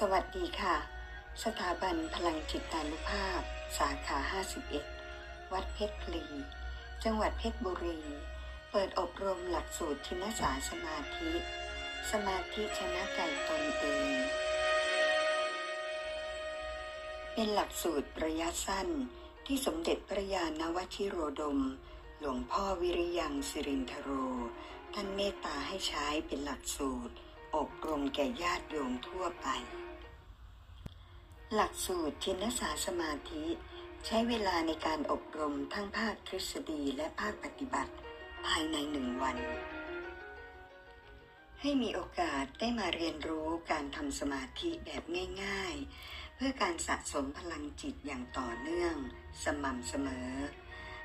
สวัสดีค่ะ สถาบันพลังจิตานุภาพ สาขา 51 วัดเพชรพลี จังหวัดเพชรบุรี เปิดอบรมหลักสูตรทินสาสมาธิ สมาธิชนะใจตนเอง เป็นหลักสูตรระยะสั้นที่สมเด็จพระยาณวชิโรดม หลวงพ่อวิริยังสิรินทโร ท่านเมตตาให้ใช้เป็นหลักสูตร อบรมแก่ญาติโยมทั่วไป หลักสูตรทินสาสมาธิ ใช้เวลาในการอบรมทั้งภาคทฤษฎีและภาคปฏิบัติภายในหนึ่งวัน ให้มีโอกาสได้มาเรียนรู้การทำสมาธิแบบง่าย ๆ เพื่อการสะสมพลังจิตอย่างต่อเนื่อง สม่ำเสมอ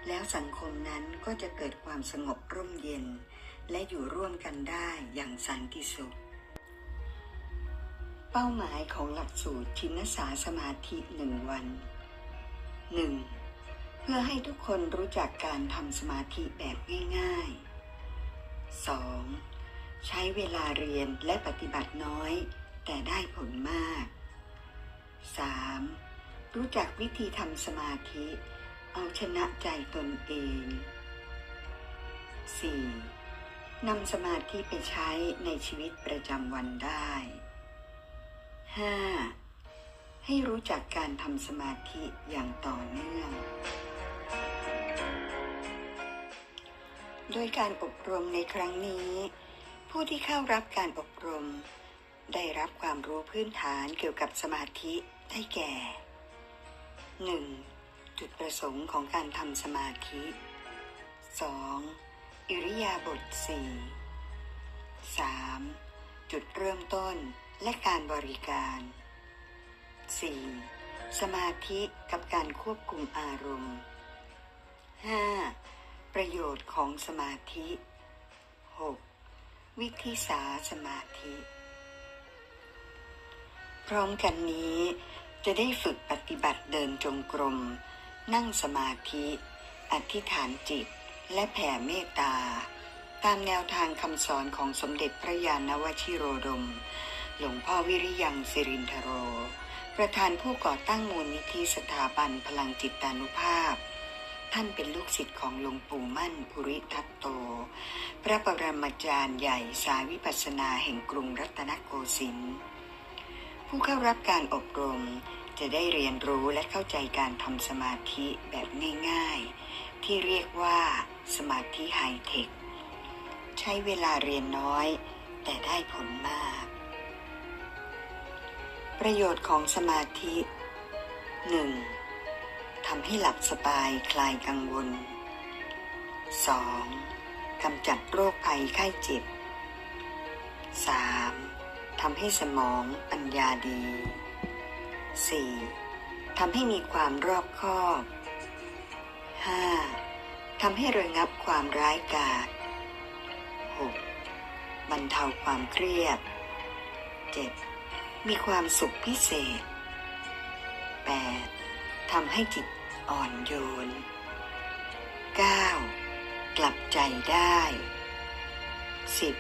แล้วสังคมนั้นก็จะเกิดความสงบร่มเย็น และอยู่ร่วมกันได้อย่างสันติสุข เป้าหมายของหลักสูตรชินสาสมาธิหนึ่งวัน 1. เพื่อให้ทุกคนรู้จักการทำสมาธิแบบง่ายๆ 2. ใช้เวลาเรียนและปฏิบัติน้อย แต่ได้ผลมาก 3. รู้จักวิธีทำสมาธิ เอาชนะใจตนเอง 4. นำสมาธิไปใช้ในชีวิตประจำวันได้ 5. ให้รู้จักการทำสมาธิอย่างต่อเนื่อง โดยการอบรมในครั้งนี้ ผู้ที่เข้ารับการอบรม ได้รับความรู้พื้นฐานเกี่ยวกับสมาธิได้แก่ 1. จุดประสงค์ของการทำสมาธิ 2. อิริยาบถ4 3. จุดเริ่มต้น และการบริการ 4. สมาธิกับการควบคุมอารมณ์ 5. ประโยชน์ของสมาธิ 6. วิธีสาสมาธิ พร้อมกันนี้จะได้ฝึกปฏิบัติเดินจงกรม นั่งสมาธิ อธิษฐานจิต และแผ่เมตตา ตามแนวทางคำสอนของสมเด็จพระยาณวชิโรดม หลวงพ่อวิริยังสิรินทโร ประธานผู้ก่อตั้งมูลนิธิสถาบันพลังจิตานุภาพ ท่านเป็นลูกศิษย์ของหลวงปู่มั่นภูริทัตโต พระปรมาจารย์ใหญ่สายวิปัสสนาแห่งกรุงรัตนโกสินทร์ผู้เข้ารับการอบรมจะได้เรียนรู้และเข้าใจการทำสมาธิแบบง่ายๆ ที่เรียกว่าสมาธิไฮเทค ใช้เวลาเรียนน้อย ประโยชน์ของสมาธิ 1. ทำให้หลับสบายคลายกังวล 2. กำจัดโรคภัยไข้เจ็บ 3. ทำให้สมองปัญญาดี 4. ทำให้มีความรอบคอบ 5. ทำให้ระงับความร้ายกาจ 6. บรรเทาความเครียด 7. มีความสุขพิเศษ 8. ทำให้จิตอ่อนโยน 9. กลับใจได้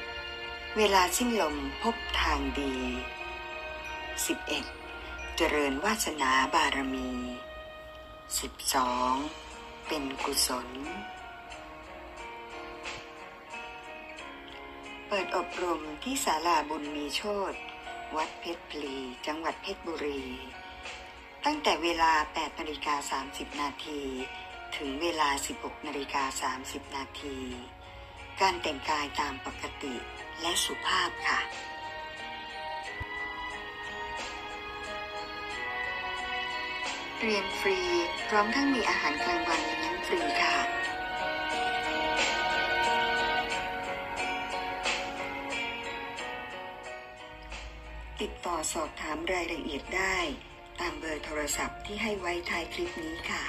10. เวลาสิ้นลมพบทางดี 11. เจริญวาสนาบารมี 12. เป็นกุศล เปิดอบรมที่ศาลาบุญมีโชต วัดเพชรพลี จังหวัดเพชรบุรี ตั้งแต่เวลา 8นาฬิกา30 นาที ถึงเวลา 16นาฬิกา30 นาที การแต่งกายตามปกติและสุภาพค่ะเรียนฟรี พร้อมทั้งมีอาหารกลางวันเลี้ยงฟรีค่ะ ต่อสอบถามรายละเอียดได้ ตามเบอร์โทรศัพท์ที่ให้ไว้ท้ายคลิปนี้ค่ะ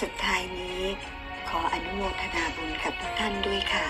สุดท้ายนี้ ขออนุโมทนาบุญกับทุกท่านด้วยค่ะ